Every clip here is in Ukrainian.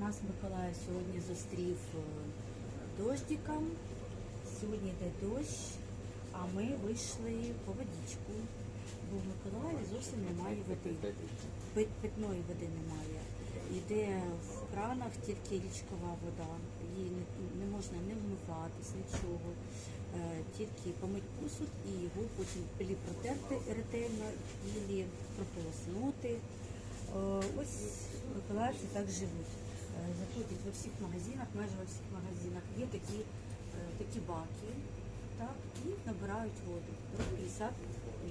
Нас Миколай сьогодні зустрів е, дождиком. Сьогодні йде дощ, а ми вийшли по водичку. Бо в Миколаєві зовсім немає води. Питної води немає. Йде в кранах тільки річкова вода. Її не, можна не вмиватись, нічого. Е, тільки помить посуд і його потім ілі протерти ретельно, ілі прополоснути. Е, Ось миколаївці так живуть. Е, Заходять во всіх магазинах, майже во всіх магазинах. Є такі, е, такі баки, так, і набирають воду. 50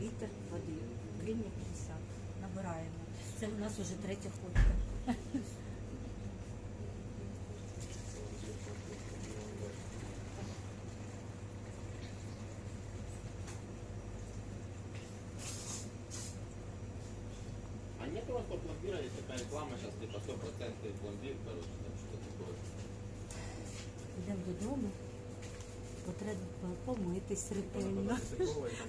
літр води, гривня 50. Набираємо. Це у нас вже третя ходка. У вас по пломбиру, есть такая реклама сейчас, типа 100% пломбир, короче, там что-то такое. Йдемо додому, бо треба помитись ретельно.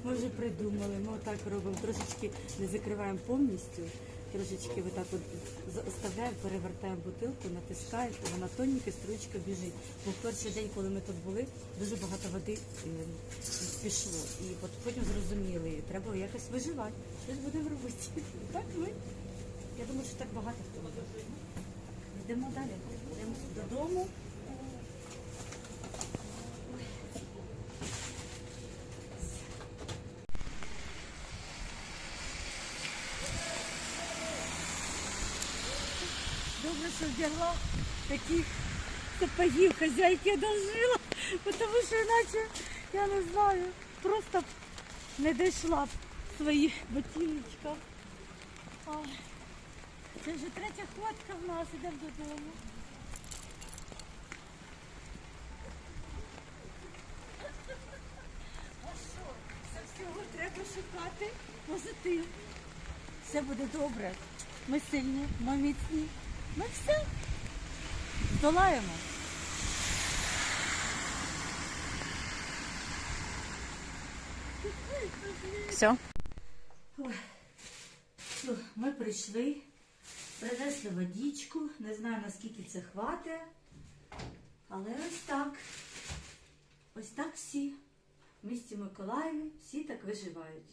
Ми вже придумали, ми отак робимо, трошечки не закриваємо повністю, трошечки отак от за- оставляємо, перевертаємо бутилку, натискаємо, вона тоненька стручка біжить. Бо в перший день, коли ми тут були, дуже багато води е, пішло. І от потім зрозуміли, треба якось виживати. Щось будемо робити. Так ми. Я думаю, що так багато хто робить. Йдемо далі. Йдемо додому. Добре, що вдягла таких сапогів хазяйки одолжила, тому що іначе, я не знаю, просто не дійшла б своїх ботиночках. Це вже третя ходка в нас, ідемо додому. А що? З всього треба шукати позитив. Все буде добре. Ми сильні, ми міцні. Ми все здолаємо. Все. Все, ми прийшли, принесли водичку. Не знаю наскільки це хватить. Але ось так. Ось так всі в місті Миколаєві, всі так виживають.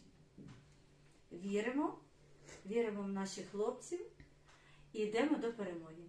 Віримо, віримо в наших хлопців і йдемо до перемоги.